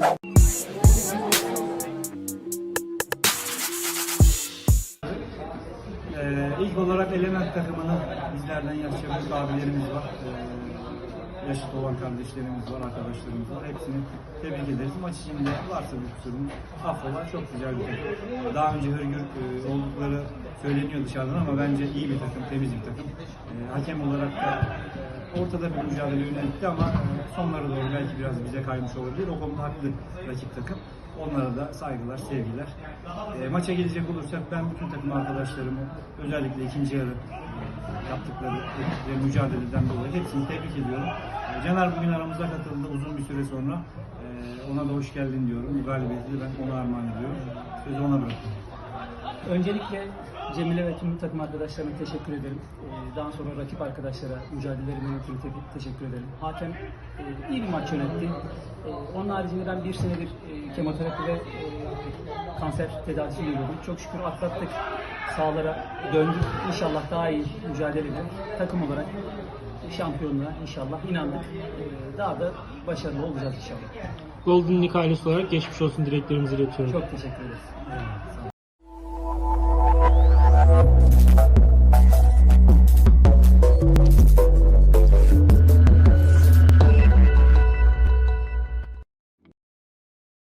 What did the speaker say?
Ee, ilk olarak Element takımının bizlerden yaşça büyük abilerimiz var. Ee, yaşıt olan kardeşlerimiz var, arkadaşlarımız var. Hepsini tebrik ederiz. Maç içinde varsa bir kusurumuz affola. Çok güzel bir takım. Daha önce hırgür e, oldukları söyleniyor dışarıdan ama bence iyi bir takım, temiz bir takım. Ee, hakem olarak da e, ortada bir mücadele yöneltti ama e, sonlara doğru belki biraz bize kaymış olabilir. O konuda haklı rakip takım. Onlara da saygılar, sevgiler. E, maça gelecek olursak ben bütün takım arkadaşlarımı özellikle ikinci yarı yaptıkları ve mücadeleden dolayı hepsini tebrik ediyorum. E, Caner bugün aramıza katıldı uzun bir süre sonra. E, ona da hoş geldin diyorum. Bu galibiyeti ben ona armağan ediyorum. Sözü ona bırakıyorum. Öncelikle Cemile ve tüm takım arkadaşlarına teşekkür ederim. Ee, Daha sonra rakip arkadaşlara mücadelelerinden ötürü te- teşekkür ederim. Hakem e, iyi bir maç yönetti. E, Onun haricinde ben bir senedir e, kemoterapi ve e, kanser tedavisi görüyordum. Çok şükür atlattık. Sağlara döndük. İnşallah daha iyi mücadele edip takım olarak şampiyonluğa inşallah inandık. E, Daha da başarılı olacağız inşallah. Golden League ailesi olarak geçmiş olsun dileklerimizi iletiyorum. Çok teşekkür ederiz.